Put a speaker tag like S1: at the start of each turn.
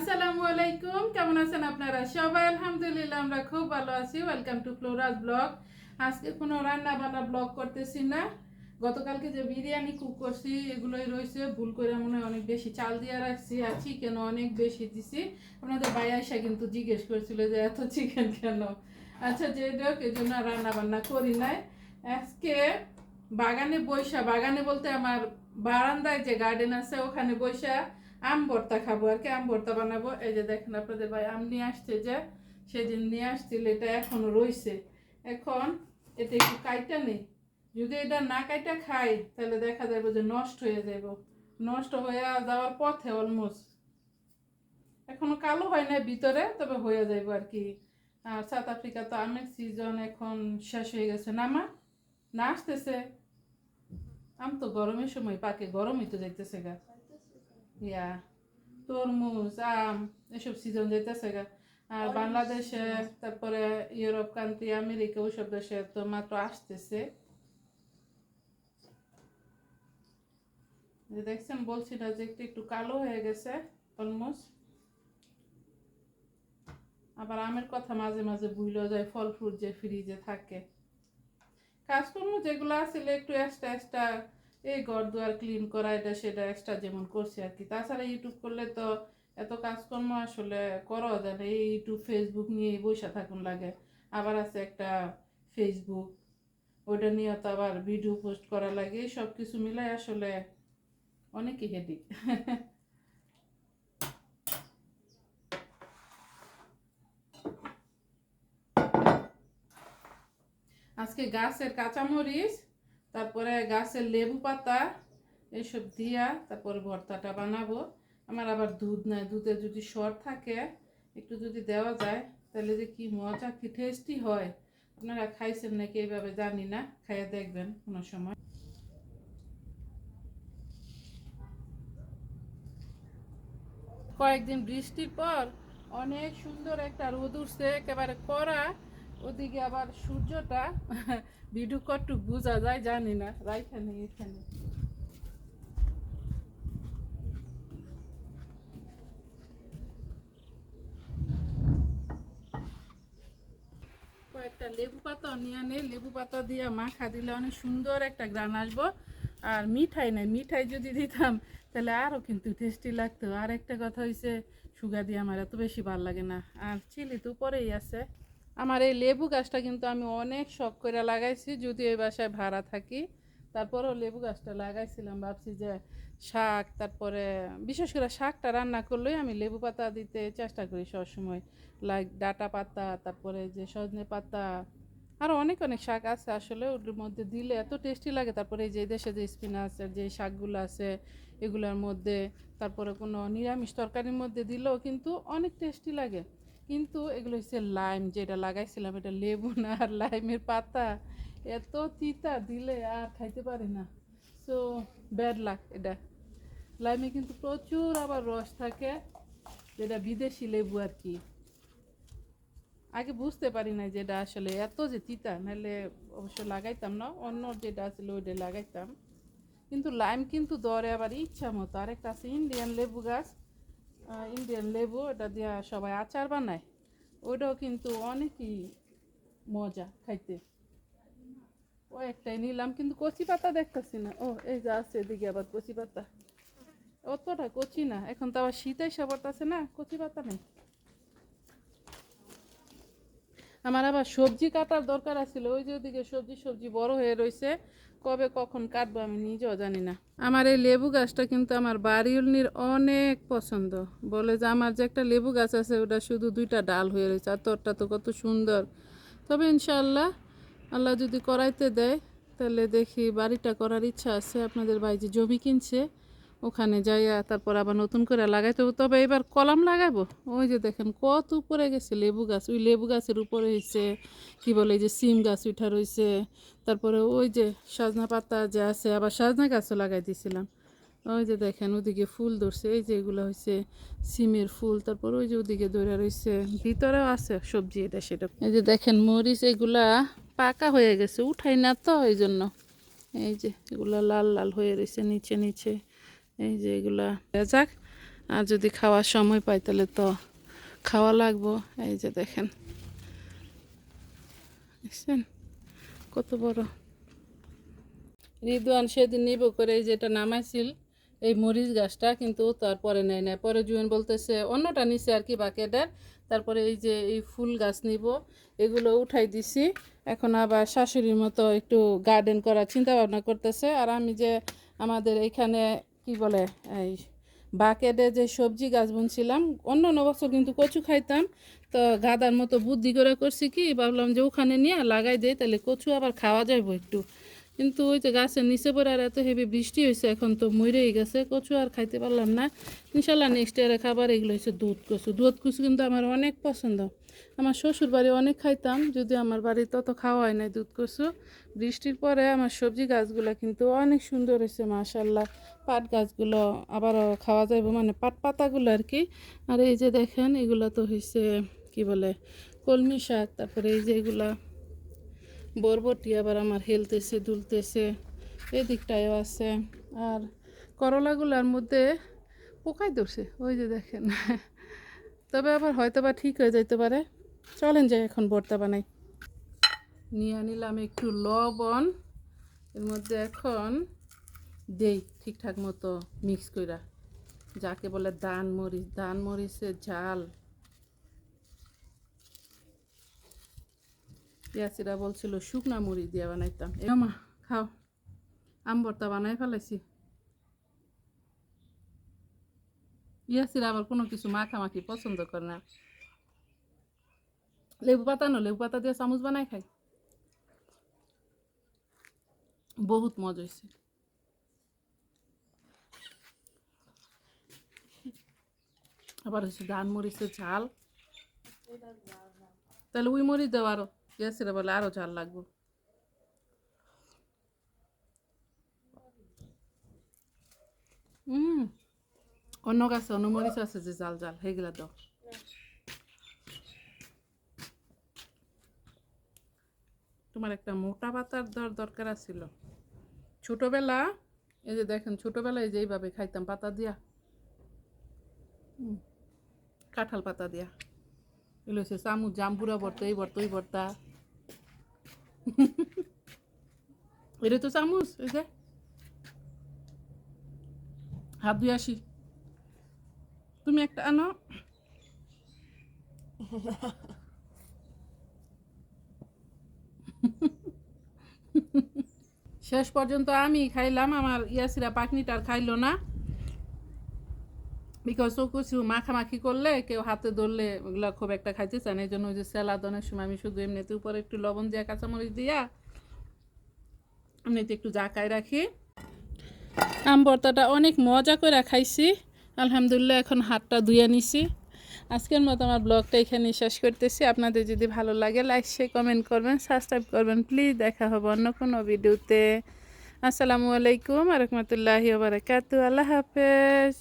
S1: আসসালামু আলাইকুম, কেমন আছেন আপনারা? সবাই আলহামদুলিল্লাহ, আমরা খুব ভালো আছি। ওয়েলকাম টু ফ্লোরাস ব্লগ আজকে কোনো রান্না বান্না ব্লগ করতেছি না। গতকালকে যে বিরিয়ানি কুক করছি, এগুলোই রয়েছে। ভুল করে মনে হয় অনেক বেশি চাল দিয়ে রাখছি আর চিকেন অনেক বেশি দিছি। আপনাদের আয়সা কিন্তু জিজ্ঞেস করেছিল যে, এত চিকেন কেন? আচ্ছা যে হোক, এই জন্য রান্না বান্না করি নাই। আজকে বাগানে বৈশা, বাগানে বলতে আমার বারান্দায় যে গার্ডেন আছে, ওখানে বৈশা আম ভর্তা খাব আর কি, আম ভর্তা বানাবো। এই যে দেখেন আপনাদের ভাই আম নিয়ে আসছে যে, সেদিন নিয়ে আসছিল, এটা এখনও রইছে। এখন এটা একটু কাইটা নেই যদি এটা না কাইটা খাই, তাহলে দেখা যাবে যে নষ্ট হয়ে যাব। নষ্ট হয়ে যাওয়ার পথে অলমোস্ট এখনও কালো হয় না ভিতরে, তবে হয়ে যাইব আর কি। আর সাউথ আফ্রিকা তো আমের সিজন এখন শেষ হয়ে গেছে। না মা, না আসতেছে। আম তো গরমের সময় পাকে, গরমই তো যাইতেছে গা। ইয়া তরমুজ আম এসব সিজন যাইতেছে গা। আর বাংলাদেশে তারপরে ইউরোপ কান্ট্রি আমেরিকা ওইসব দেশে তো মাত্র আসতেছে। যে দেখছেন বলছি না যে একটু একটু কালো হয়ে গেছে অলমোস্ট আবার আমের কথা মাঝে মাঝে ভুলেও যায় ফল ফ্রুট যে ফ্রিজে থাকে। কাজকর্ম যেগুলো আছিল একটু এক্সট্রা এক্সট্রা এই ঘর দুয়ার ক্লিন করা, এটা সেটা এক্সট্রা যেমন করছি আর কি তাছাড়া ইউটিউব করলে তো এত কাজকর্ম আসলে করা যায় না। এই ইউটিউব ফেসবুক নিয়ে বসে থাকুন লাগে। আবার আছে একটা ফেসবুক ওইটা নিয়ে তো আবার ভিডিও পোস্ট করা লাগে। সব কিছু মিলাই আসলে অনেকই হেডিক আজকে গাছের কাঁচামরিচ তারপরে গাছের লেবু পাতা, এসব দিয়া তারপরে ভর্তাটা বানাবো। আমার আবার দুধ নাই, দুধে যদি সর থাকে, একটু যদি দেওয়া যায়, তাহলে যে কি মজা, কি টেস্টি হয়। আপনারা খাইছেন নাকি এইভাবে জানি না, খাইয়ে দেখবেন কোনো সময়। কয়েকদিন বৃষ্টির পর অনেক সুন্দর একটা রোদ উঠছে, একেবারে কড়া। ওদিকে আবার সূর্যটা ভিডিও কটু বোঝা যায়, জানি না। রাইখানে এখানে কয়েকটা লেবু পাতা নিয়ে আনে। লেবু পাতা দিয়ে মাখা দিলে অনেক সুন্দর একটা গ্রান আসব। আর মিঠাই নাই। মিঠাই যদি দিতাম, তাহলে আরও কিন্তু টেস্টি লাগতো। আর একটা কথা হয়েছে সুগা দিয়ে আমার এত বেশি ভালো লাগে না। আর চিলি তো পরেই আছে। আমার এই লেবু গাছটা কিন্তু আমি অনেক শখ করে লাগাইছি যদি এই বাসায় ভাড়া থাকি। তারপরেও লেবু গাছটা লাগাইছিলাম, ভাবছি যে শাক, তারপরে বিশেষ করে শাকটা রান্না করলেই আমি লেবু পাতা দিতে চেষ্টা করি সবসময়। লাইক ডাটা পাতা, তারপরে যে সজনে পাতা আরও অনেক অনেক শাক আছে আসলে ওর মধ্যে দিলে এত টেস্টি লাগে। তারপরে এই যে দেশে যে স্পিনাচের যে শাকগুলো আছে, এগুলোর মধ্যে, তারপরে কোনো নিরামিষ তরকারির মধ্যে দিলেও কিন্তু অনেক টেস্টি লাগে। কিন্তু এগুলো হচ্ছে লাইম যেটা লাগাইছিলাম, এটা লেবু না আর লাইমের পাতা। এত তিতা, দিলে আর খাইতে পারি না। সো ব্যাড লাক এটা। লাইমে কিন্তু প্রচুর আবার রস থাকে, যেটা বিদেশি লেবু আর কি। আগে বুঝতে পারি না যেটা আসলে এত যে তিতা, নাহলে অবশ্য লাগাইতাম না। অন্য যেটা আছিল ওইটা লাগাইতাম। কিন্তু লাইম কিন্তু দরে আবার ইচ্ছা মতো। আরেকটা আছে ইন্ডিয়ান লেবু গাছ। ইন্ডিয়ান লেবু, এটা দিয়ে সবাই আচার বানায়। ওটাও কিন্তু অনেকই মজা খাইতে। ও একটাই নিলাম, কিন্তু কচি পাতা দেখতেছি না। ও, এই যা আছে এদিকে আবার কচি পাতা। অতটা কচি না, এখন তো আবার শীত এসে পড়তেছে না, কচি পাতা নেই। আমার আবার সবজি কাটার দরকার আছিল, ওই যে ওদিকে সবজি সবজি বড় হয়ে রয়েছে কবে কখন কাটবো আমি নিজেও জানি না। আমার এই লেবু গাছটা কিন্তু আমার বাড়ির অনেক পছন্দ। বলে যে আমার যে একটা লেবু গাছ আছে, ওটা শুধু দুইটা ডাল হয়ে রয়েছে, আর তোরটা তো কত সুন্দর। তবে ইনশাল্লাহ আল্লাহ যদি করাইতে দেয়, তাহলে দেখি বাড়িটা করার ইচ্ছা আছে। আপনাদের ভাই যে জমি কিনছে ওখানে যাইয়া তারপর আবার নতুন করে লাগাইতে হবে। তবে এবার কলাম লাগাবো। ওই যে দেখেন কত উপরে গেছে লেবু গাছ। ওই লেবু গাছের উপরে হয়েছে কি বলে যে সিম গাছ উঠা রয়েছে তারপরে ওই যে সজনা পাতা যে আছে, আবার সজনা গাছও লাগাই দিয়েছিলাম। ওই যে দেখেন ওদিকে ফুল ধরছে, এই যে এগুলো হয়েছে সিমের ফুল। তারপর ওই যে ওদিকে ধরে রয়েছে ভিতরেও আছে সবজি এটা সেটা। এই যে দেখেন মরিচ এগুলা পাকা হয়ে গেছে, উঠাই না তো এই জন্য এই যে এগুলা লাল লাল হয়ে রয়েছে নিচে নিচে। এই যে এগুলা যাক। আর যদি খাওয়ার সময় পাই, তাহলে তো খাওয়া লাগবো। এই যে দেখেন। কত বড়। রিদওয়ান সেদিন নিব করে এই যেটা নামাইছিল, এই মরিচ গাছটা, কিন্তু তারপরে নেয় না পরে জুয়েন বলতেছে, অন্যটা নিছে আর কি বাকেটার তারপরে এই যে এই ফুল গাছ নিব, এগুলো উঠাই দিছি। এখন আবার শাশুড়ির মতো একটু গার্ডেন করার চিন্তা ভাবনা করতেছে। আর আমি যে আমাদের এখানে কি বলে, এই বাকেটে যে সবজি গাছ বুনছিলাম, অন্য অন্য বছর কিন্তু কচু খাইতাম, তো গাদার মতো বুদ্ধি করে করছি কি, ভাবলাম যে ওখানে নিয়ে লাগাই দেয় তাহলে কচু আবার খাওয়া যাইব একটু। কিন্তু ওই যে গাছের নিচে পড়ে আর এত হেভি বৃষ্টি হয়েছে এখন তো মরেই গেছে, কচু আর খাইতে পারলাম না। ইনশাল্লাহ নেক্সট ইয়ারে খাবার এগুলো হচ্ছে দুধ কচু। দুধ কচু কিন্তু আমার অনেক পছন্দ। আমার শ্বশুর বাড়ি অনেক খাইতাম যদি আমার বাড়ি তত খাওয়া হয় নাই, দুধ, কচু। বৃষ্টির পরে আমার সবজি গাছগুলো কিন্তু অনেক সুন্দর হয়েছে মাশাল্লাহ পাট গাছগুলো আবারও খাওয়া যাবে মানে পাট পাতাগুলো আর কি। আর এই যে দেখেন, এগুলো তো হয়েছে কি বলে, কলমি শাক, তারপরে এই যে এগুলা বরবটি আবার আমার হেলতেছে, দুলতেছে, এদিকটায়ও আছে। আর করলাগুলার মধ্যে পোকাই ধরছে, ওই যে দেখেন। তবে আবার হয়তো বা ঠিক হয়ে যাইতে পারে। চলেন যাই এখন ভর্তা বানাই। নিয়ে নিলাম একটু লবণ। এর মধ্যে এখন দেই ঠিকঠাক মতো মিক্স কইরা। যাকে বলে দান মরিচ, দান মরিচের ঝাল। ইয়াসিরা বলছিল শুকনা মুড়ি দিয়ে বানাইতাম। এ মা, খাও। আম ভর্তা বানাই ফেলাইছি। ইয়াসিরা আবার কোনো কিছু মাখামাখি পছন্দ করে না। লেবু পাতা না লেবু পাতা দিয়ে চামচ বানাই খাই। বহুত মজা হয়েছে। আবার হচ্ছে ধান মরিচের ঝাল। তাহলে ওই মরিচ দেওয়া আরও। গ্যাসের বলে আরও ঝাল লাগবে। হুম অন্য গাছে অন্য মরিচ আছে যে জাল জাল সেগুলা দাও তোমার একটা মোটা পাতার দর দরকার আছিল ছোটবেলা এই যে দেখেন ছোটবেলায় যে এইভাবে খাইতাম পাতা দিয়া কাঁঠাল পাতা দিয়া এগুলো হচ্ছে চামচ জাম্পুরা ভর্তা এই ভর্তা ওই ভর্তা এটা তো চামচ এই যে হাত ধুয়ে আসি তুমি একটা আনো। শেষ পর্যন্ত আমি খাইলাম, আমার ইয়াসিরা পাকনিটা আর খাইলো না। বিকজ ও মাখামাখি করলে কেউ হাতে ধরলে ওগুলো খুব একটা খাইতে চায় না। এই জন্য ওই যে স্যালাদ অনেক সময় আমি শুধু এমনিতে উপরে একটু লবণ দিয়া, কাঁচামরিচ দিয়া, এমনিতে একটু জাকায় রাখি। আম ভর্তাটা অনেক মজা করে খাইছি। আলহামদুলিল্লাহ, এখন হাতটা ধুয়ে নিছি। আজকের মতো আমার ব্লগটা এখানে শেষ করতেছি। আপনাদের যদি ভালো লাগে লাইক শেয়ার কমেন্ট করবেন সাবস্ক্রাইব করবেন। প্লিজ দেখা হবে অন্য কোনো ভিডিওতে। আসসালামু আলাইকুম রহমতুল্লাহি বারাকাতু আল্লাহ হাফেজ।